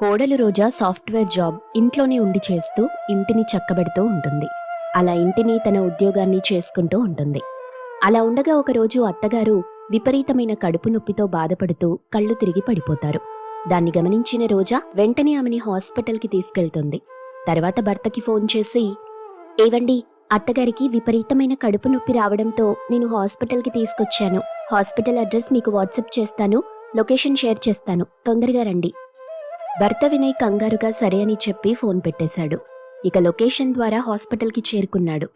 కోడలు రోజా software job ఇంట్లోనే ఉండి చేస్తూ ఇంటిని చక్కబెడుతూ ఉంటుంది. అలా ఇంటిని తన ఉద్యోగాన్ని చేసుకుంటూ ఉంటుంది. అలా ఉండగా ఒకరోజు అత్తగారు విపరీతమైన కడుపు నొప్పితో బాధపడుతూ కళ్ళు తిరిగి పడిపోతారు. దాన్ని గమనించిన రోజా వెంటనే ఆమెని హాస్పిటల్కి తీసుకెళ్తుంది. తర్వాత భర్తకి ఫోన్ చేసి ఏవండి అత్తగారికి విపరీతమైన కడుపు నొప్పి రావడంతో నేను హాస్పిటల్కి తీసుకొచ్చాను. హాస్పిటల్ అడ్రస్ మీకు వాట్సాప్ చేస్తాను లొకేషన్ షేర్ చేస్తాను. తొందరగా రండి. భర్త వినయ్ కంగారుగా సరే అని చెప్పి ఫోన్ పెట్టేశాడు. ఇక లొకేషన్ ద్వారా హాస్పిటల్కి చేరుకున్నాడు.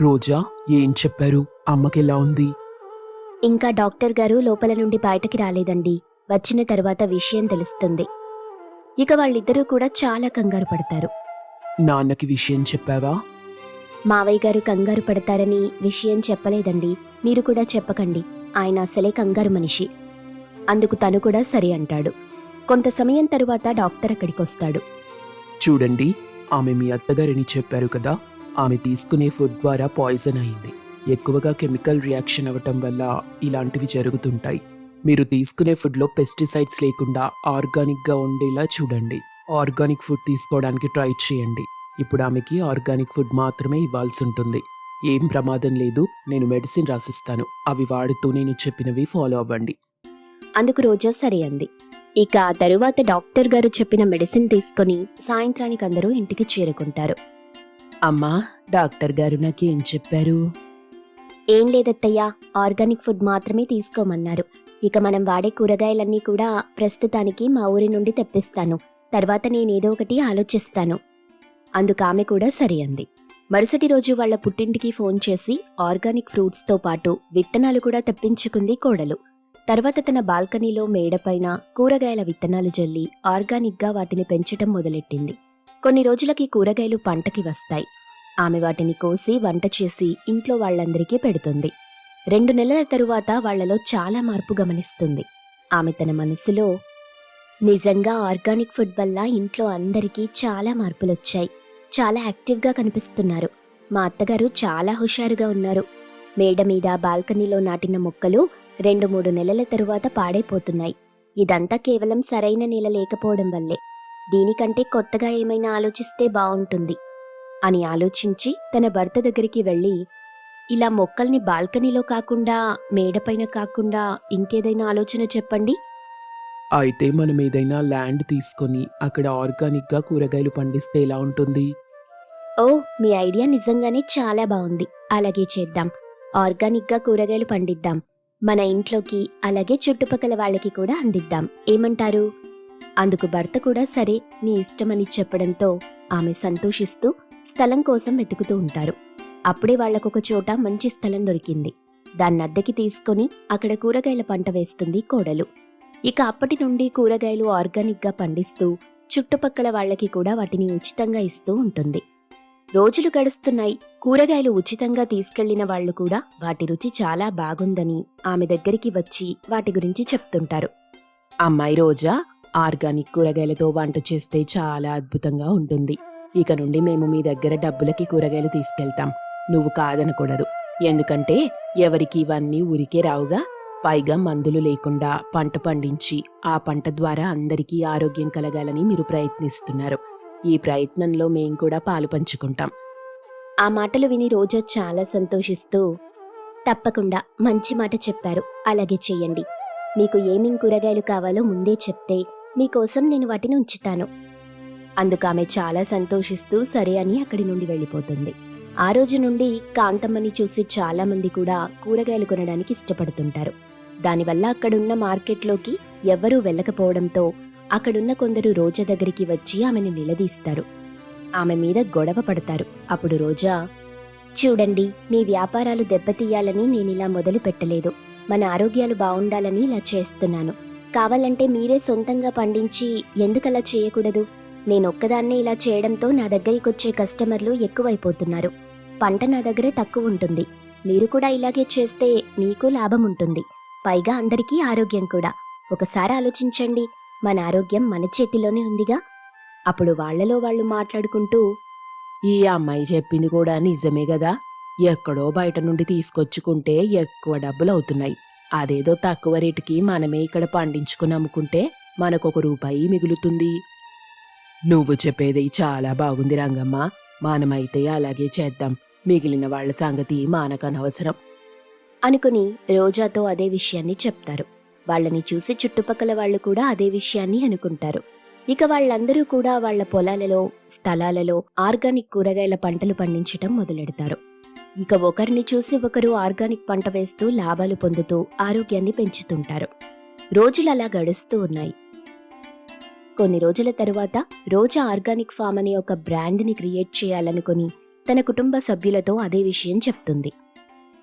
రోజా ఏం చెప్పారు? అమ్మకెలా ఉంది? ఇంకా డాక్టర్ గారు లోపల నుండి బయటకి రాలేదండి. వచ్చిన తర్వాత విషయం తెలుస్తుంది. ఇక వాళ్ళిద్దరూ కూడా చాలా కంగారు పడతారు. నాన్నకి విషయం చెప్పావా? మావయ్య గారు కంగారు పడతారని విషయం చెప్పలేదండి. మీరు కూడా చెప్పకండి. ఆయన అసలే కంగారు మనిషి. అందుకు తను కూడా సరి అంటాడు. కొంత సమయం తరువాత డాక్టర్ అక్కడికొస్తాడు. చూడండి ఆమె మీ అత్తగారని చెప్పారు కదా ఆమె తీసుకునే ఫుడ్ ద్వారా పాయిజన్ అయింది. ఎక్కువగా కెమికల్ రియాక్షన్ అవ్వటం వల్ల ఇలాంటివి జరుగుతుంటాయి. మీరు తీసుకునే ఫుడ్లో పెస్టిసైడ్స్ లేకుండా ఆర్గానిక్గా ఉండేలా చూడండి. ఆర్గానిక్ ఫుడ్ తీసుకోవడానికి ట్రై చేయండి. ఇప్పుడు ఆమెకి ఆర్గానిక్ ఫుడ్ మాత్రమే ఇవ్వాల్సి ఉంటుంది. ఏం ప్రమాదం లేదు నేను మెడిసిన్ రాసిస్తాను. అవి వాడుతూ నేను చెప్పినవి ఫాలో అవ్వండి. అందుకు రోజా సరే అంది. ఇక ఆ తరువాత డాక్టర్ గారు చెప్పిన మెడిసిన్ తీసుకుని సాయంత్రానికి అందరూ ఇంటికి చేరుకుంటారు. అమ్మా డాక్టర్ గారు నాకేం చెప్పారు? ఏం లేదత్తయ్యా ఆర్గానిక్ ఫుడ్ మాత్రమే తీసుకోమన్నారు. ఇక మనం వాడే కూరగాయలన్నీ కూడా ప్రస్తుతానికి మా ఊరి నుండి తెప్పిస్తాను. తర్వాత నేనేదో ఒకటి ఆలోచిస్తాను. అందుకు ఆమె కూడా సరి అంది. మరుసటి రోజు వాళ్ళ పుట్టింటికి ఫోన్ చేసి ఆర్గానిక్ ఫ్రూట్స్తో పాటు విత్తనాలు కూడా తెప్పించుకుంది కోడలు. తర్వాత తన బాల్కనీలో మేడపైన కూరగాయల విత్తనాలు జల్లి ఆర్గానిక్గా వాటిని పెంచటం మొదలెట్టింది. కొన్ని రోజులకి కూరగాయలు పంటకి వస్తాయి. ఆమె వాటిని కోసి వంట చేసి ఇంట్లో వాళ్ళందరికీ పెడుతుంది. రెండు నెలల తరువాత వాళ్ళలో చాలా మార్పు గమనిస్తుంది. ఆమె తన మనసులో నిజంగా ఆర్గానిక్ ఫుడ్ వల్ల ఇంట్లో అందరికీ చాలా మార్పులొచ్చాయి. చాలా యాక్టివ్గా కనిపిస్తున్నారు. మా అత్తగారు చాలా హుషారుగా ఉన్నారు. మేడ మీద బాల్కనీలో నాటిన మొక్కలు రెండు మూడు నెలల తరువాత పాడైపోతున్నాయి. ఇదంతా కేవలం సరైన నేల లేకపోవడం వల్లే. దీనికంటే కొత్తగా ఏమైనా ఆలోచిస్తే బావుంటుంది. అని ఆలోచించి తన భర్త దగ్గరికి వెళ్ళి ఇలా మొక్కల్ని బాల్కనీలో కాకుండా మేడపైన కాకుండా ఇంకేదైనా ఆలోచన చెప్పండి. అయితే మనం ఏదైనా ల్యాండ్ తీసుకొని అక్కడ ఆర్గానిక్గా కూరగాయలు పండిస్తే ఎలా ఉంటుంది? ఓ మీ ఐడియా నిజంగానే చాలా బాగుంది అలాగే చేద్దాం. ఆర్గానిక్గా కూరగాయలు పండిద్దాం. మన ఇంట్లోకి అలాగే చుట్టుపక్కల వాళ్ళకి కూడా అందిద్దాం. ఏమంటారు? అందుకు భర్త కూడా సరే నీ ఇష్టమని చెప్పడంతో ఆమె సంతోషిస్తూ స్థలం కోసం వెతుకుతూ ఉంటారు. అప్పుడే వాళ్ళకొక చోట మంచి స్థలం దొరికింది. దాన్ని అద్దెకి తీసుకొని అక్కడ కూరగాయల పంట వేస్తుంది కోడలు. ఇక అప్పటి నుండి కూరగాయలు ఆర్గానిక్గా పండిస్తూ చుట్టుపక్కల వాళ్ళకి కూడా వాటిని ఉచితంగా ఇస్తూ ఉంటుంది. రోజులు గడుస్తున్నాయి. కూరగాయలు ఉచితంగా తీసుకెళ్ళిన వాళ్ళు కూడా వాటి రుచి చాలా బాగుందని ఆమె దగ్గరికి వచ్చి వాటి గురించి చెప్తుంటారు. అమ్మాయి రోజా ఆర్గానిక్ కూరగాయలతో వంట చేస్తే చాలా అద్భుతంగా ఉంటుంది. ఇక నుండి మేము మీ దగ్గర డబ్బులకి కూరగాయలు తీసుకెళ్తాం. నువ్వు కాదనకూడదు. ఎందుకంటే ఎవరికి ఇవన్నీ ఊరికే రావుగా. పైగా మందులు లేకుండా పంట పండించి ఆ పంట ద్వారా అందరికీ ఆరోగ్యం కలగాలని మీరు ప్రయత్నిస్తున్నారు. ఈ ప్రయత్నంలో మేం కూడా పాలు పంచుకుంటాం. ఆ మాటలు విని రోజా చాలా సంతోషిస్తూ తప్పకుండా మంచి మాట చెప్పారు. అలాగే చెయ్యండి. మీకు ఏమేం కూరగాయలు కావాలో ముందే చెప్తే మీకోసం నేను వాటిని ఉంచుతాను. అందుకు ఆమె చాలా సంతోషిస్తూ సరే అని అక్కడి నుండి వెళ్ళిపోతుంది. ఆ రోజు నుండి కాంతమ్మని చూసి చాలామంది కూడా కూరగాయలు కొనడానికి ఇష్టపడుతుంటారు. దానివల్ల అక్కడున్న మార్కెట్లోకి ఎవ్వరూ వెళ్ళకపోవడంతో అక్కడున్న కొందరు రోజా దగ్గరికి వచ్చి ఆమెను నిలదీస్తారు. ఆమె మీద గొడవ పడతారు. అప్పుడు రోజా చూడండి మీ వ్యాపారాలు దెబ్బతీయాలని నేనిలా మొదలు పెట్టలేదు. మన ఆరోగ్యాలు బాగుండాలని ఇలా చేస్తున్నాను. కావాలంటే మీరే సొంతంగా పండించి ఎందుకలా చేయకూడదు? నేనొక్కదాన్నే ఇలా చేయడంతో నా దగ్గరికి వచ్చే కస్టమర్లు ఎక్కువైపోతున్నారు. పంట నా దగ్గరే తక్కువ ఉంటుంది. మీరు కూడా ఇలాగే చేస్తే మీకు లాభం ఉంటుంది పైగా అందరికీ ఆరోగ్యం కూడా. ఒకసారి ఆలోచించండి. మన ఆరోగ్యం మన చేతిలోనే ఉందిగా. అప్పుడు వాళ్ళలో వాళ్ళు మాట్లాడుకుంటూ ఈ అమ్మాయి చెప్పింది కూడా నిజమే కదా ఎక్కడో బయట నుండి తీసుకొచ్చుకుంటే ఎక్కువ డబ్బులు అవుతున్నాయి అదేదో తక్కువ రేటుకి మనమే ఇక్కడ పండించుకుని అమ్ముకుంటే మనకొక రూపాయి మిగులుతుంది. నువ్వు చెప్పేది చాలా బాగుంది రంగమ్మ. మనమైతే అలాగే చేద్దాం. మిగిలిన వాళ్ళ సంగతి మానకనవసరం. అనుకుని రోజాతో అదే విషయాన్ని చెప్తారు. వాళ్ళని చూసి చుట్టుపక్కల వాళ్ళు కూడా అదే విషయాన్ని అనుకుంటారు. ఇక వాళ్ళందరూ కూడా వాళ్ళ పొలాలలో స్థలాలలో ఆర్గానిక్ కూరగాయల పంటలు పండించటం మొదలెడతారు. ఇక ఒకరిని చూసి ఒకరు ఆర్గానిక్ పంట వేస్తూ లాభాలు పొందుతూ ఆరోగ్యాన్ని పెంచుతుంటారు. రోజులు అలా గడుస్తూ ఉన్నాయి. కొన్ని రోజుల తరువాత రోజా ఆర్గానిక్ ఫామ్ అనే ఒక బ్రాండ్ని క్రియేట్ చేయాలనుకుని తన కుటుంబ సభ్యులతో అదే విషయం చెప్తుంది.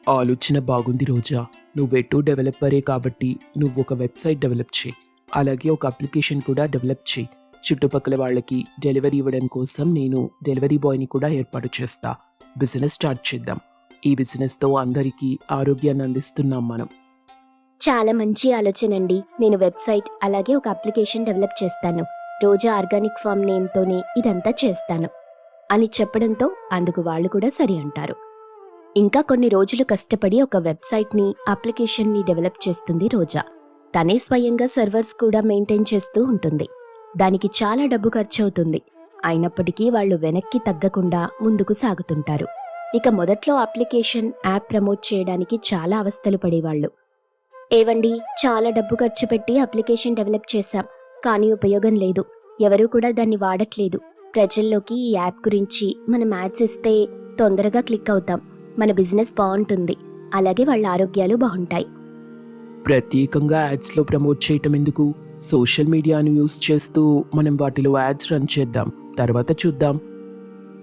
ఆలోచన బాగుంది రోజా. నువ్వెటూ డెవలపరే కాబట్టి నువ్వు ఒక వెబ్సైట్ డెవలప్ చేయి. అలాగే ఒక అప్లికేషన్ కూడా డెవలప్ చేయి. చుట్టుపక్కల వాళ్ళకి డెలివరీ ఇవ్వడం కోసం నేను డెలివరీ బాయ్ని కూడా ఏర్పాటు చేస్తా. బిజినెస్ స్టార్ట్ చేద్దాం. ఈ బిజినెస్తో అందరికీ ఆరోగ్యాన్ని అందిస్తున్నాం మనం. చాలా మంచి ఆలోచన అండి. నేను వెబ్సైట్ అలాగే ఒక అప్లికేషన్ డెవలప్ చేస్తాను. రోజా ఆర్గానిక్ ఫామ్ నేమ్తోనే ఇదంతా చేస్తాను. అని చెప్పడంతో అందుకు వాళ్ళు కూడా సరి అంటారు. ఇంకా కొన్ని రోజులు కష్టపడి ఒక వెబ్సైట్ని అప్లికేషన్ని డెవలప్ చేస్తుంది రోజా. తనే స్వయంగా సర్వర్స్ కూడా మెయింటైన్ చేస్తూ ఉంటుంది. దానికి చాలా డబ్బు ఖర్చవుతుంది. అయినప్పటికీ వాళ్ళు వెనక్కి తగ్గకుండా ముందుకు సాగుతుంటారు. ఇక మొదట్లో అప్లికేషన్ యాప్ ప్రమోట్ చేయడానికి చాలా అవస్థలు పడేవాళ్ళు. ఏవండి చాలా డబ్బు ఖర్చు పెట్టి అప్లికేషన్ డెవలప్ చేశాం కానీ ఉపయోగం లేదు. ఎవరూ కూడా దాన్ని వాడట్లేదు. ప్రజల్లోకి ఈ యాప్ గురించి మనం యాడ్స్ ఇస్తే తొందరగా క్లిక్ అవుతాం. మన బిజినెస్ బాగుంటుంది. అలాగే వాళ్ళ ఆరోగ్యాలు బాగుంటాయి. ప్రత్యేకంగా యాడ్స్లో ప్రమోట్ చేయటం ఎందుకు? సోషల్ మీడియాను యూస్ చేస్తూ మనం వాటిలో యాడ్స్ రన్ చేద్దాం. తర్వాత చూద్దాం.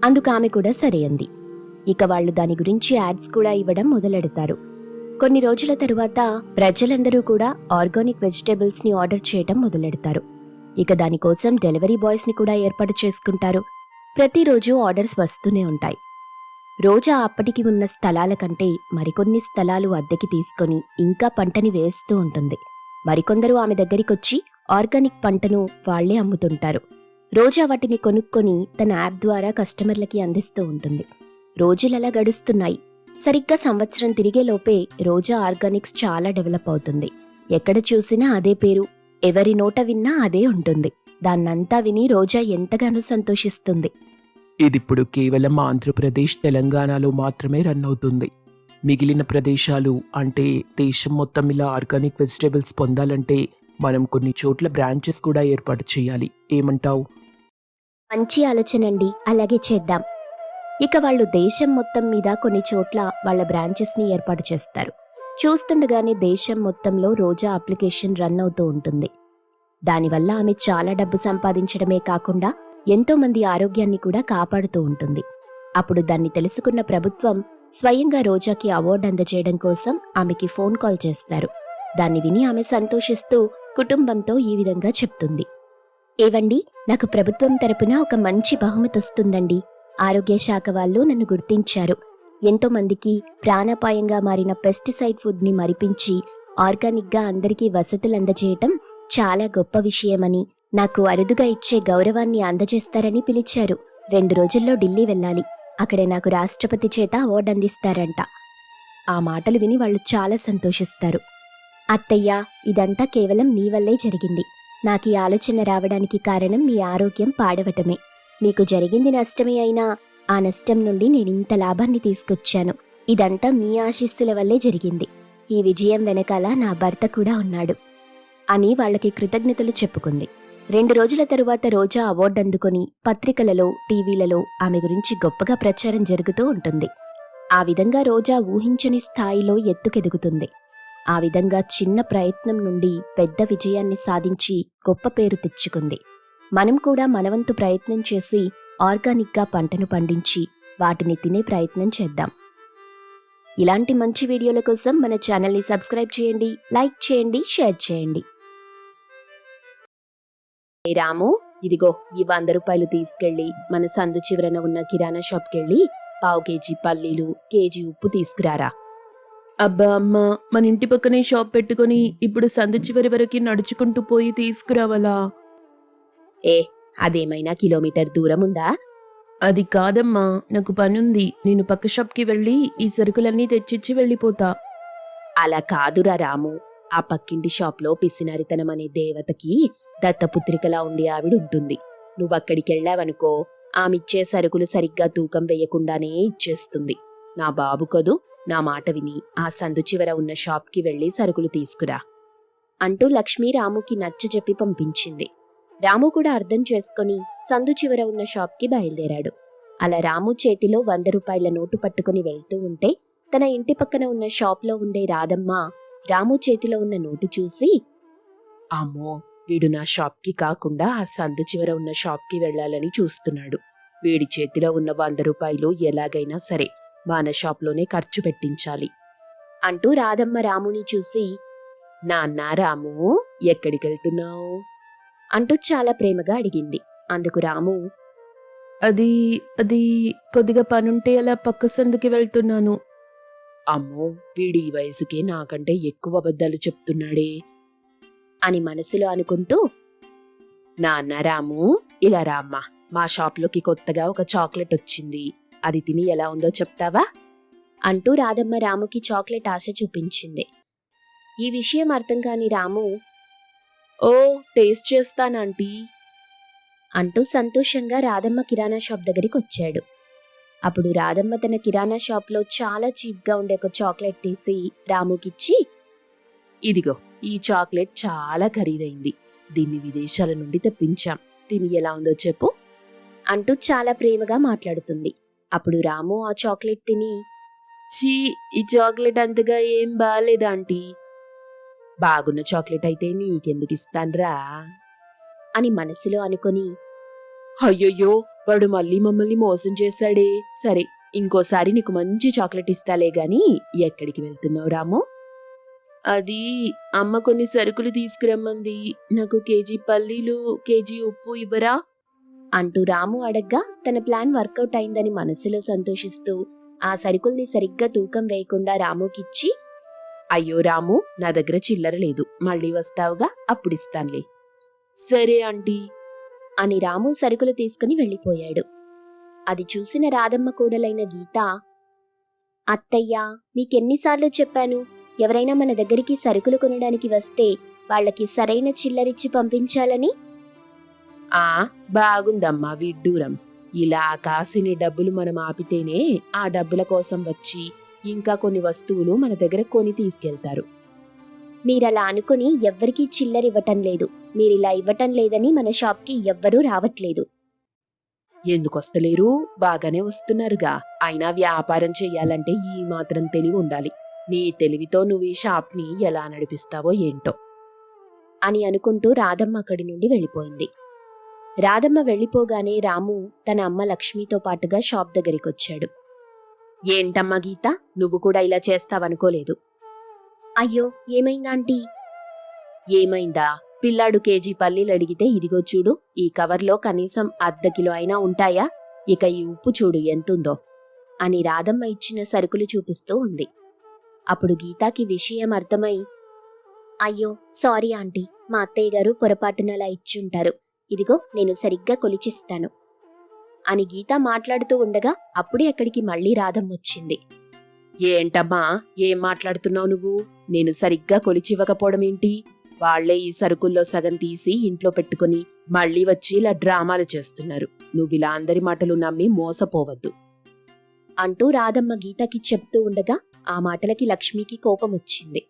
అందుకు ఆమె కూడా సరే అంది. ఇక వాళ్ళు దాని గురించి యాడ్స్ కూడా ఇవ్వడం మొదలెడతారు. కొన్ని రోజుల తరువాత ప్రజలందరూ కూడా ఆర్గానిక్ వెజిటేబుల్స్ని ఆర్డర్ చేయటం మొదలెడతారు. ఇక దానికోసం డెలివరీ బాయ్స్ని కూడా ఏర్పాటు చేసుకుంటారు. ప్రతిరోజు ఆర్డర్స్ వస్తూనే ఉంటాయి. రోజా అప్పటికి ఉన్న స్థలాల కంటే మరికొన్ని స్థలాలు అద్దెకి తీసుకొని ఇంకా పంటని వేస్తూ ఉంటుంది. మరికొందరు ఆమె దగ్గరికొచ్చి ఆర్గానిక్ పంటను వాళ్ళే అమ్ముతుంటారు. రోజా వాటిని కొనుక్కొని తన యాప్ ద్వారా కస్టమర్లకి అందిస్తూ ఉంటుంది. రోజులలా గడుస్తున్నాయి. సరిగ్గా సంవత్సరం తిరిగేలోపే రోజా ఆర్గానిక్స్ చాలా డెవలప్ అవుతుంది. ఎక్కడ చూసినా అదే పేరు ఎవరి నోట విన్నా అదే ఉంటుంది. దాన్నంతా విని రోజా ఎంతగానో సంతోషిస్తుంది. ఇదిప్పుడు కేవలం ఆంధ్రప్రదేశ్ తెలంగాణలో మాత్రమే రన్ అవుతుంది. మిగిలిన ప్రదేశాలు అంటే దేశం మొత్తం ఇలా ఆర్గానిక్ వెజిటేబుల్స్ పొందాలంటే మనం కొన్ని చోట్ల బ్రాంచెస్ కూడా ఏర్పాటు చేయాలి. ఏమంటావు? మంచి ఆలోచనండి. అలాగే చేద్దాం. ఇక వాళ్ళు దేశం మొత్తం మీద కొన్ని చోట్ల వాళ్ళ బ్రాంచెస్ని ఏర్పాటు చేస్తారు. చూస్తుండగానే దేశం మొత్తంలో రోజా అప్లికేషన్ రన్ అవుతూ ఉంటుంది. దానివల్ల ఆమె చాలా డబ్బు సంపాదించడమే కాకుండా ఎంతోమంది ఆరోగ్యాన్ని కూడా కాపాడుతూ ఉంటుంది. అప్పుడు దాన్ని తెలుసుకున్న ప్రభుత్వం స్వయంగా రోజాకి అవార్డు అందజేయడం కోసం ఆమెకి ఫోన్ కాల్ చేస్తారు. దాన్ని విని ఆమె సంతోషిస్తూ కుటుంబంతో ఈ విధంగా చెప్తుంది. ఏవండి నాకు ప్రభుత్వం తరపున ఒక మంచి బహుమతి వస్తుందండి. ఆరోగ్య శాఖ వాళ్ళు నన్ను గుర్తించారు. ఎంతోమందికి ప్రాణాపాయంగా మారిన పెస్టిసైడ్ ఫుడ్ని మరిపించి ఆర్గానిక్గా అందరికీ వసతులు అందజేయటం చాలా గొప్ప విషయమని నాకు అరుదుగా ఇచ్చే గౌరవాన్ని అందజేస్తారని పిలిచారు. రెండు రోజుల్లో ఢిల్లీ వెళ్ళాలి. అక్కడ నాకు రాష్ట్రపతి చేత అవార్డు అందిస్తారంట. ఆ మాటలు విని వాళ్ళు చాలా సంతోషిస్తారు. అత్తయ్య ఇదంతా కేవలం మీ వల్లే జరిగింది. నాకు ఈ ఆలోచన రావడానికి కారణం మీ ఆరోగ్యం పాడవటమే. మీకు జరిగింది నష్టమే అయినా ఆ నష్టం నుండి నేను ఇంత లాభాన్ని తీసుకొచ్చాను. ఇదంతా మీ ఆశీస్సుల వల్లే జరిగింది. ఈ విజయం వెనకాల నా భర్త కూడా ఉన్నాడు. అని వాళ్ళకి కృతజ్ఞతలు చెప్పుకుంది. రెండు రోజుల తరువాత రోజా అవార్డు అందుకొని పత్రికలలో టీవీలలో ఆమె గురించి గొప్పగా ప్రచారం జరుగుతూ ఉంటుంది. ఆ విధంగా రోజా ఊహించని స్థాయిలో ఎత్తుకెదుగుతుంది. ఆ విధంగా చిన్న ప్రయత్నం నుండి పెద్ద విజయాన్ని సాధించి గొప్ప పేరు తెచ్చుకుంది. మనం కూడా మనవంతు ప్రయత్నం చేసి ఆర్గానిక్గా పంటను పండించి వాటిని తినే ప్రయత్నం చేద్దాం. ఇలాంటి మంచి వీడియోల కోసం మన ఛానల్ని సబ్స్క్రైబ్ చేయండి లైక్ చేయండి షేర్ చేయండి. రాము ఇదిగో ఈ వంద రూపాయలు తీసుకెళ్ళి మన సందు చివరన ఉన్న కిరాణా షాప్కెళ్ళి పావు కేజీ పల్లీలు కేజీ ఉప్పు తీసుకురారా. అబ్బా అమ్మ మన ఇంటి పక్కనే షాప్ పెట్టుకొని ఇప్పుడు సందు చివరి వరకు నడుచుకుంటూ పోయి తీసుకురావాలా? ఏ అదేమైనా కిలోమీటర్ దూరం ఉందా? అది కాదమ్మా నాకు పనుంది. నేను పక్క షాప్కి వెళ్ళి ఈ సరుకులన్నీ తెచ్చిచ్చి వెళ్ళిపోతా. అలా కాదురా రాము. ఆ పక్కింటి షాప్లో పిసినారితనం అనే దేవతకి దత్తపుత్రికలా ఉండే ఆవిడ ఉంటుంది నువ్వక్కడికి వెళ్ళావనుకో ఆమిచ్చే సరుకులు సరిగ్గా తూకం వేయకుండానే ఇచ్చేస్తుంది. నా బాబు కదూ నా మాట విని ఆ సందు చివర ఉన్న షాప్కి వెళ్ళి సరుకులు తీసుకురా అంటూ లక్ష్మి రాముకి నచ్చ చెప్పి పంపించింది. రాము కూడా అర్థం చేసుకుని సందు చివర ఉన్న షాప్కి బయలుదేరాడు. అలా రాము చేతిలో వంద రూపాయల నోటు పట్టుకుని వెళ్తూ ఉంటే తన ఇంటి పక్కన ఉన్న షాప్లో ఉండే రాధమ్మ రాము చేతిలో ఉన్న నోటు చూసి అమ్మో వీడు నా షాప్కి కాకుండా ఆ సందు చివర ఉన్న షాప్కి వెళ్ళాలని చూస్తున్నాడు. వీడి చేతిలో ఉన్న వంద రూపాయలు ఎలాగైనా సరే మన షాప్లోనే ఖర్చు పెట్టించాలి. అంటూ రాధమ్మ రాముని చూసి నాన్న రాము ఎక్కడికి వెళ్తున్నావు అంటూ చాలా ప్రేమగా అడిగింది. అందుకు రాము అది అది కొద్దిగా పనుంటే అలా పక్క సందుకి వెళ్తున్నాను. అమ్మో వీడి ఈ వయసుకే నాకంటే ఎక్కువ అబద్ధాలు చెప్తున్నాడే. అని మనసులో అనుకుంటూ నాన్న రాము ఇలా రామ్మా. మా షాప్లోకి కొత్తగా ఒక చాక్లెట్ వచ్చింది. అది తిని ఎలా ఉందో చెప్తావా? అంటూ రాధమ్మ రాముకి చాక్లెట్ ఆశ చూపించింది. ఈ విషయం అర్థం కాని రాము ఓ టేస్ట్ చేస్తానంటీ అంటూ సంతోషంగా రాధమ్మ కిరాణా షాప్ దగ్గరికి వచ్చాడు. అప్పుడు రాధమ్మ తన కిరాణా షాప్లో చాలా చీప్గా ఉండే ఒక చాక్లెట్ తీసి రాముకిచ్చి ఇదిగో ఈ చాక్లెట్ చాలా ఖరీదైంది. దీన్ని విదేశాల నుండి తెప్పించాం. తిని ఎలా ఉందో చెప్పు. అంటూ చాలా ప్రేమగా మాట్లాడుతుంది. అప్పుడు రాము ఆ చాక్లెట్ తిని చీ ఈ చాక్లెట్ అంతగా ఏం బాగాలేదు ఆంటీ. బాగున్న చాక్లెట్ అయితే నీకెందుకు ఇస్తాన్రా? అని మనసులో అనుకొని అయ్యయ్యో వాడు మళ్ళీ మమ్మల్ని మోసం చేశాడే. సరే ఇంకోసారి నీకు మంచి చాక్లెట్ ఇస్తాలే గాని ఎక్కడికి వెళ్తున్నావు రాము? అది అమ్మ కొన్ని సరుకులు తీసుకురమ్మంది. నాకు కేజీ పల్లీలు కేజీ ఉప్పు ఇవ్వరా? అంటూ రాము అడగ్గా తన ప్లాన్ వర్కౌట్ అయిందని మనసులో సంతోషిస్తూ ఆ సరుకుల్ని సరిగ్గా తూకం వేయకుండా రాముకిచ్చి అయ్యో రాము నా దగ్గర చిల్లర లేదు. మళ్ళీ వస్తావుగా? అప్పుడు ఇస్తానులే. సరే ఆంటీ. అని రాము సరుకులు తీసుకుని వెళ్ళిపోయాడు. అది చూసిన రాధమ్మ కూడలైన గీత అత్తయ్యా నీకెన్నిసార్లు చెప్పాను? ఎవరైనా మన దగ్గరికి సరుకులు కొనడానికి వస్తే వాళ్ళకి సరైన చిల్లరిచ్చి పంపించాలని? ఆ బాగుందమ్మా విడ్డూరం. ఇలా కాసిని డబ్బులు మనం ఆపితేనే ఆ డబ్బుల కోసం వచ్చి ఇంకా కొన్ని వస్తువులు మన దగ్గర కొని తీసుకెళ్తారు. మీరలా అనుకుని ఎవ్వరికీ చిల్లరివ్వటం లేదు. మీరిలా ఇవ్వటం లేదని మన షాప్కి ఎవ్వరూ రావట్లేదు. ఎందుకు వస్తలేరు బాగానే వస్తున్నారుగా. అయినా వ్యాపారం చెయ్యాలంటే ఈ మాత్రం తెలివి ఉండాలి. నీ తెలివితో నువ్వు ఈ షాప్ని ఎలా నడిపిస్తావో ఏంటో అని అనుకుంటూ రాధమ్మ అక్కడి నుండి వెళ్ళిపోయింది. రాధమ్మ వెళ్ళిపోగానే రాము తన అమ్మ లక్ష్మితో పాటుగా షాప్ దగ్గరికొచ్చాడు ఏంటమ్మా గీత నువ్వు కూడా ఇలా చేస్తావనుకోలేదు. అయ్యో ఏమైందాంటీ ఏమైందా? పిల్లాడు కేజీ పల్లీలు అడిగితే ఇదిగో చూడు ఈ కవర్లో కనీసం అర్ధ కిలో అయినా ఉంటాయా? ఇక ఈ ఉప్పు చూడు ఎంతుందో అని రాధమ్మ ఇచ్చిన సరుకులు చూపిస్తూ ఉంది. అప్పుడు గీతాకి విషయం అర్థమై అయ్యో సారీ ఆంటీ. మా అత్తయ్య గారు పొరపాటున అలా ఇచ్చుంటారు. ఇదిగో నేను సరిగ్గా కొలిచిస్తాను. అని గీత మాట్లాడుతూ ఉండగా అప్పుడే అక్కడికి మళ్ళీ రాధమ్మ వచ్చింది. ఏంటమ్మా ఏం మాట్లాడుతున్నావు నువ్వు? నేను సరిగ్గా కొలిచివ్వకపోవడం ఏంటి? వాళ్ళే ఈ సరుకుల్లో సగం తీసి ఇంట్లో పెట్టుకుని మళ్ళీ వచ్చి ఇలా డ్రామాలు చేస్తున్నారు. నువ్విలా అందరి మాటలు నమ్మి మోసపోవద్దు. అంటూ రాధమ్మ గీతకి చెప్తూ ఉండగా ఆ మాటలకి లక్ష్మికి కోపం వచ్చింది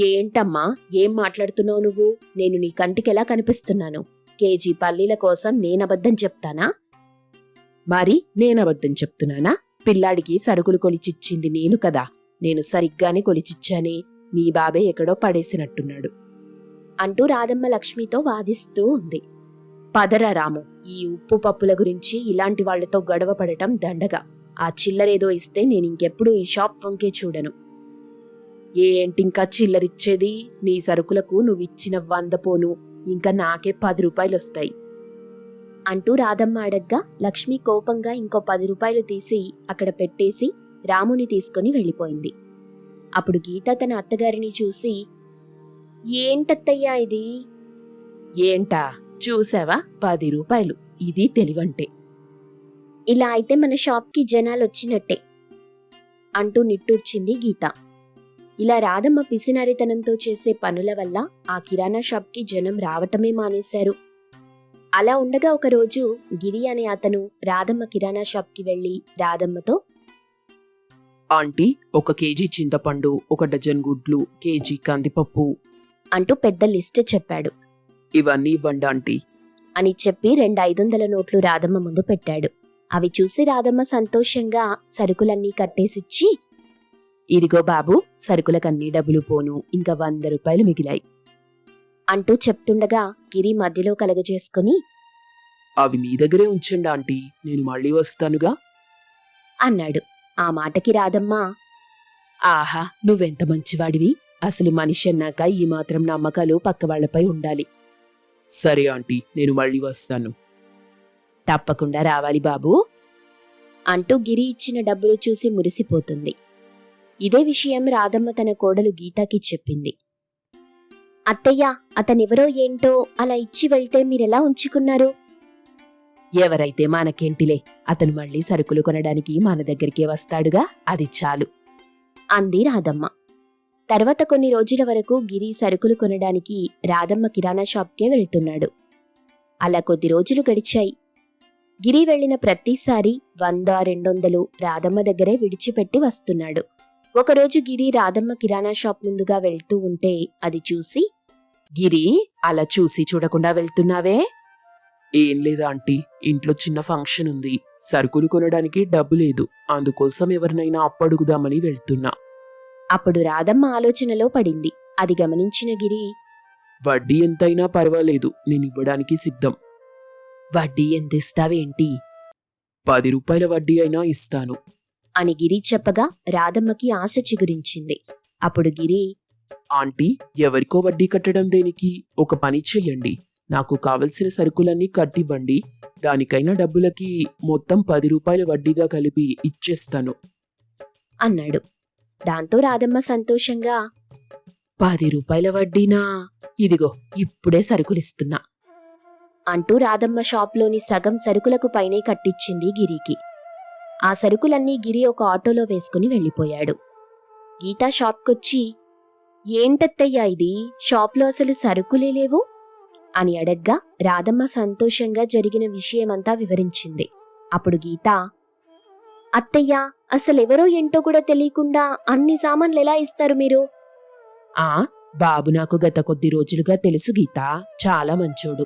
ఏంటమ్మా? ఏం మాట్లాడుతున్నావు నువ్వు? నేను నీ కంటికెలా కనిపిస్తున్నాను? కేజీ పల్లీల కోసం నేనబద్ధం చెప్తానా? మరి నేనబద్ధం చెప్తున్నానా? పిల్లాడికి సరుకులు కొలిచిచ్చింది నేను కదా. నేను సరిగ్గానే కొలిచిచ్చానే. మీ బాబే ఎక్కడో పడేసినట్టున్నాడు. అంటూ రాధమ్మ లక్ష్మితో వాదిస్తూ ఉంది. పదరా రాము ఈ ఉప్పు పప్పుల గురించి ఇలాంటి వాళ్ళతో గొడవ పడటం దండగా. ఆ చిల్లరేదో ఇస్తే నేను ఇంకెప్పుడు ఈ షాప్ వంకే చూడను. ఏంటింకా చిల్లరిచ్చేది? నీ సరుకులకు నువ్విచ్చిన వంద పోను ఇంకా నాకే పది రూపాయలు వస్తాయి అంటూ రాధమ్మ అడగ్గా లక్ష్మి కోపంగా ఇంకో పది రూపాయలు తీసి అక్కడ పెట్టేసి రాముని తీసుకుని వెళ్ళిపోయింది. అప్పుడు గీత తన అత్తగారిని చూసి ఏంటత్తయ్యా ఇది? ఏంటా? చూసావా? పది రూపాయలు. ఇది తెలివంటే. ఇలా అయితే మన షాప్కి జనాలు వచ్చినట్టే అంటూ నిట్టూర్చింది గీత. ఇలా రాధమ్మ పిసినారితనంతో చేసే పనుల వల్ల ఆ కిరాణా షాప్కి జనం రావటమే మానేశారు. అలా ఉండగా ఒకరోజు గిరి అనే అతను రాధమ్మ కిరాణా షాప్కి వెళ్ళి రాధమ్మతో ఆంటీ ఒక కేజీ చింతపండు ఒక డజన్ గుడ్లు కేజీ కందిపప్పు అంటూ పెద్ద లిస్ట్ చెప్పాడు. ఇవన్నీ ఇవ్వండి ఆంటీ అని చెప్పి రెండు ఐదొందల నోట్లు రాధమ్మ ముందు పెట్టాడు. అవి చూసి రాధమ్మ సంతోషంగా సరుకులన్నీ కట్టేసిచ్చి ఇదిగో బాబు సరుకులకన్నీ డబ్బులు పోను ఇంకా వంద రూపాయలు మిగిలాయి. అంటూ చెప్తుండగా గిరి మధ్యలో కలగజేసుకుని అవి మీ దగ్గరే ఉంచండి ఆంటీ. నేను మళ్ళీ వస్తానుగా? అన్నాడు. ఆ మాటకి రాధమ్మ ఆహా నువ్వెంత మంచివాడివి. అసలు మనిషి అన్నాక ఈ మాత్రం నమ్మకాలు పక్కవాళ్ళపై ఉండాలి. సరే ఆంటీ. నేను మళ్ళీ వస్తాను. తప్పకుండా రావాలి బాబు అంటూ గిరి ఇచ్చిన డబ్బులు చూసి మురిసిపోతుంది. ఇదే విషయం రాధమ్మ తన కోడలు గీతాకి చెప్పింది. అత్తయ్య అతనెవరో ఏంటో అలా ఇచ్చి వెళ్తే మీరెలా ఉంచుకున్నారు? ఎవరైతే మనకేంటిలే అతను మళ్ళీ సరుకులు కొనడానికి మన దగ్గరికే వస్తాడుగా అది చాలు అంది రాధమ్మ. తర్వాత కొన్ని రోజుల వరకు గిరి సరుకులు కొనడానికి రాధమ్మ కిరాణా షాప్కే వెళ్తున్నాడు. అలా కొద్ది రోజులు గడిచాయి. గిరి వెళ్ళిన ప్రతిసారి వంద రెండొందలు రాధమ్మ దగ్గరే విడిచిపెట్టి వస్తున్నాడు. ఒకరోజు గిరి రాధమ్మ కిరాణా షాప్ ముందుగా వెళ్తూ ఉంటే అది చూసి గిరి అలా చూసి చూడకుండా వెళ్తున్నావే? ఏం లేదా ఆంటీ ఇంట్లో చిన్న ఫంక్షన్ ఉంది. సరుకులు కొనడానికి డబ్బు లేదు. అందుకోసం ఎవరినైనా అప్పడుగుదామని వెళ్తున్నా. అప్పుడు రాధమ్మ ఆలోచనలో పడింది. అది గమనించిన గిరి వడ్డీ ఎంతైనా పర్వాలేదు. నేను ఇవ్వడానికి సిద్ధం. వడ్డీ ఎంత ఇస్తావేంటి పది రూపాయల వడ్డీ అయినా ఇస్తాను. అని గిరి చెప్పగా రాధమ్మకి ఆశ చిగురించింది. అప్పుడు గిరి ఆంటీ ఎవరికో వడ్డీ కట్టడం దేనికి? ఒక పని చెయ్యండి. నాకు కావలసిన సరుకులన్నీ కట్టివ్వండి. దానికైనా డబ్బులకి మొత్తం పది రూపాయల వడ్డీగా కలిపి ఇచ్చేస్తాను. అన్నాడు. దాంతో రాధమ్మ సంతోషంగా పది రూపాయల వడ్డీనా? ఇదిగో ఇప్పుడే సరుకులిస్తున్నా. అంటూ రాధమ్మ షాప్లోని సగం సరుకులకు పైనే కట్టించింది గిరికి. ఆ సరుకులన్నీ గిరి ఒక ఆటోలో వేసుకుని వెళ్ళిపోయాడు. గీతా షాప్కొచ్చి ఏంటత్తయ్యా ఇది? షాప్లో అసలు సరుకులే లేవు? అని అడగ్గా రాధమ్మ సంతోషంగా జరిగిన విషయమంతా వివరించింది. అప్పుడు గీత అత్తయ్యా అసలెవరో ఏంటో కూడా తెలియకుండా అన్ని సామాన్లు ఎలా ఇస్తారు మీరు? ఆ బాబు నాకు గత కొద్ది రోజులుగా తెలుసు గీత చాలా మంచోడు.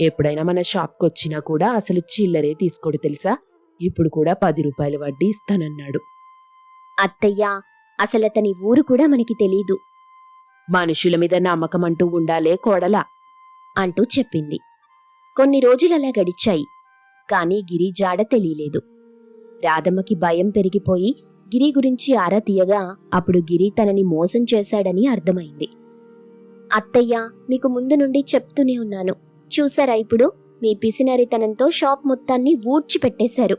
ఎప్పుడైనా మన షాప్కొచ్చినా కూడా అసలు చిల్లరే తీసుకోడు తెలుసా? ఇప్పుడు కూడా పది రూపాయల వడ్డీ ఇస్తానన్నాడు. అత్తయ్యా అసలతని ఊరు కూడా మనకి తెలీదు. మనుషుల మీద నమ్మకం అంటూ ఉండాలే కోడలా. అంటూ చెప్పింది. కొన్ని రోజులలా గడిచాయి. కాని గిరి జాడ తెలియలేదు. రాధమ్మకి భయం పెరిగిపోయి గిరి గురించి ఆరా తీయగా అప్పుడు గిరి తనని మోసం చేశాడని అర్థమైంది. అత్తయ్య మీకు ముందు నుండి చెప్తూనే ఉన్నాను. చూసారా ఇప్పుడు? మీ పిసినరితనంతో షాప్ మొత్తాన్ని ఊడ్చి పెట్టేశారు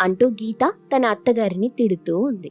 అంటూ గీత తన అత్తగారిని తిడుతూ ఉంది.